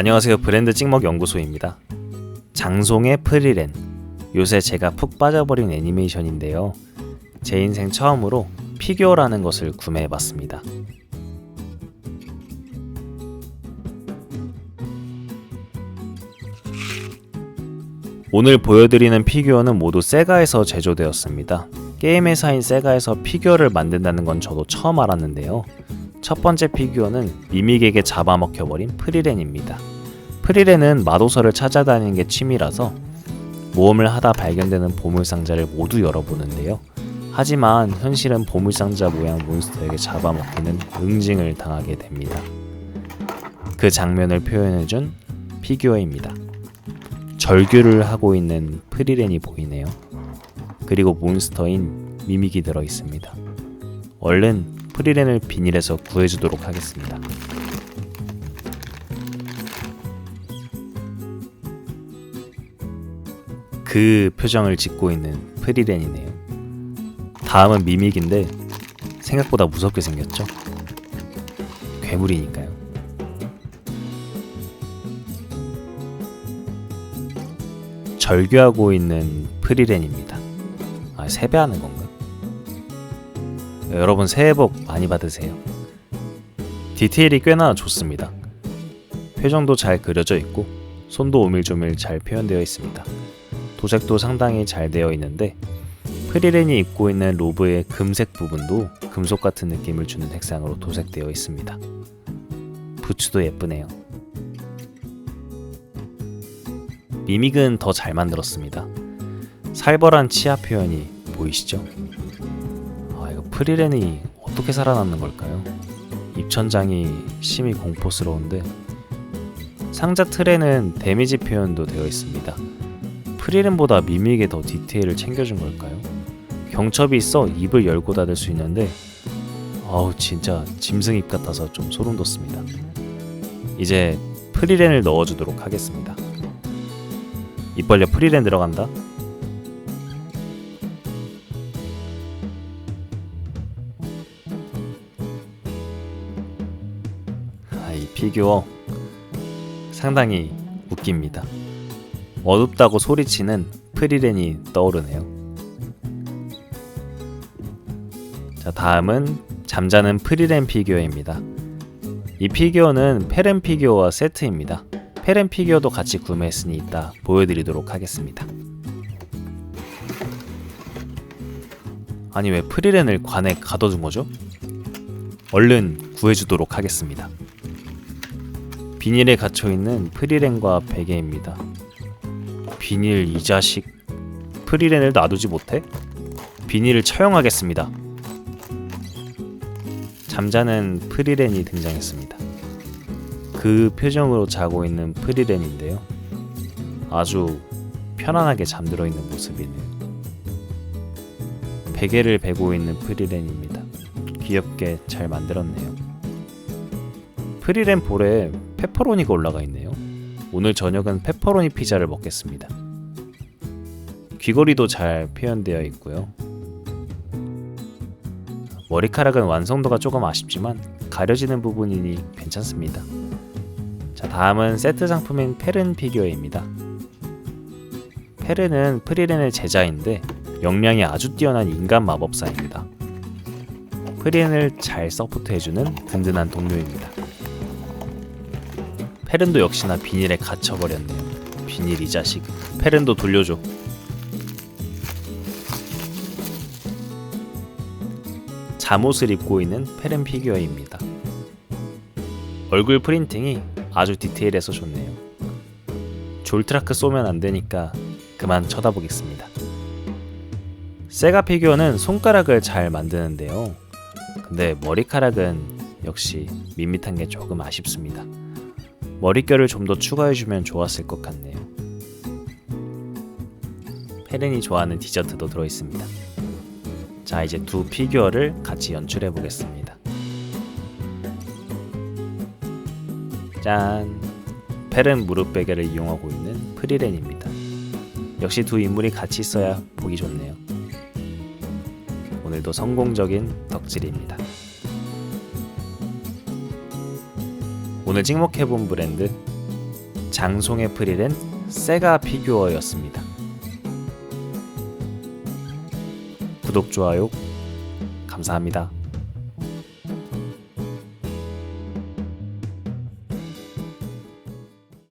안녕하세요. 브랜드 찍먹 연구소입니다. 장송의 프리렌. 요새 제가 푹 빠져버린 애니메이션인데요. 제 인생 처음으로 피규어라는 것을 구매해봤습니다. 오늘 보여드리는 피규어는 모두 세가에서 제조되었습니다. 게임 회사인 세가에서 피규어를 만든다는 건 저도 처음 알았는데요. 첫 번째 피규어는 미믹에게 잡아먹혀버린 프리렌입니다. 프리렌은 마도서를 찾아다니는 게 취미라서 모험을 하다 발견되는 보물상자를 모두 열어보는데요. 하지만 현실은 보물상자 모양 몬스터에게 잡아먹히는 응징을 당하게 됩니다. 그 장면을 표현해준 피규어입니다. 절규를 하고 있는 프리렌이 보이네요. 그리고 몬스터인 미믹이 들어 있습니다. 얼른 프리렌을 비닐에서 구해주도록 하겠습니다. 그 표정을 짓고 있는 프리렌이네요. 다음은 미믹인데 생각보다 무섭게 생겼죠? 괴물이니까요. 절규하고 있는 프리렌입니다. 아, 세배하는 건가? 여러분 새해 복 많이 받으세요. 디테일이 꽤나 좋습니다. 표정도 잘 그려져 있고 손도 오밀조밀 잘 표현되어 있습니다. 도색도 상당히 잘 되어 있는데 프리렌이 입고 있는 로브의 금색 부분도 금속 같은 느낌을 주는 색상으로 도색되어 있습니다. 부츠도 예쁘네요. 미믹은 더 잘 만들었습니다. 살벌한 치아 표현이 보이시죠? 프리렌이 어떻게 살아남는 걸까요? 입천장이 심히 공포스러운데 상자 틀에는 데미지 표현도 되어 있습니다. 프리렌보다 미믹에 더 디테일을 챙겨준 걸까요? 경첩이 있어 입을 열고 닫을 수 있는데 아우 진짜 짐승 입 같아서 좀 소름 돋습니다. 이제 프리렌을 넣어주도록 하겠습니다. 입 벌려 프리렌 들어간다. 피규어 상당히 웃깁니다. 어둡다고 소리치는 프리렌이 떠오르네요. 자, 다음은 잠자는 프리렌 피규어입니다. 이 피규어는 페렌 피규어와 세트입니다. 페렌 피규어도 같이 구매했으니 이따 보여드리도록 하겠습니다. 아니 왜 프리렌을 관에 가둬둔 거죠? 얼른 구해주도록 하겠습니다. 비닐에 갇혀 있는 프리렌과 베개입니다. 비닐 이 자식 프리렌을 놔두지 못해? 비닐을 처형하겠습니다. 잠자는 프리렌이 등장했습니다. 그 표정으로 자고 있는 프리렌인데요. 아주 편안하게 잠들어 있는 모습이네요. 베개를 베고 있는 프리렌입니다. 귀엽게 잘 만들었네요. 프리렌 볼에 페퍼로니가 올라가 있네요. 오늘 저녁은 페퍼로니 피자를 먹겠습니다. 귀걸이도 잘 표현되어 있고요. 머리카락은 완성도가 조금 아쉽지만 가려지는 부분이니 괜찮습니다. 자, 다음은 세트 상품인 페른 피규어입니다. 페른은 프리렌의 제자인데 역량이 아주 뛰어난 인간 마법사입니다. 프리렌을 잘 서포트해주는 든든한 동료입니다. 페른도 역시나 비닐에 갇혀버렸네요. 비닐 이 자식. 페른도 돌려줘. 잠옷을 입고 있는 페른 피규어입니다. 얼굴 프린팅이 아주 디테일해서 좋네요. 졸트라크 쏘면 안 되니까 그만 쳐다보겠습니다. 세가 피규어는 손가락을 잘 만드는데요. 근데 머리카락은 역시 밋밋한 게 조금 아쉽습니다. 머릿결을 좀 더 추가해주면 좋았을 것 같네요. 페렌이 좋아하는 디저트도 들어있습니다. 자, 이제 두 피규어를 같이 연출해 보겠습니다. 짠! 페렌 무릎 베개를 이용하고 있는 프리렌입니다. 역시 두 인물이 같이 있어야 보기 좋네요. 오늘도 성공적인 덕질입니다. 오늘 찍먹해본 브랜드 장송의 프릴은 세가 피규어였습니다. 구독 좋아요 감사합니다.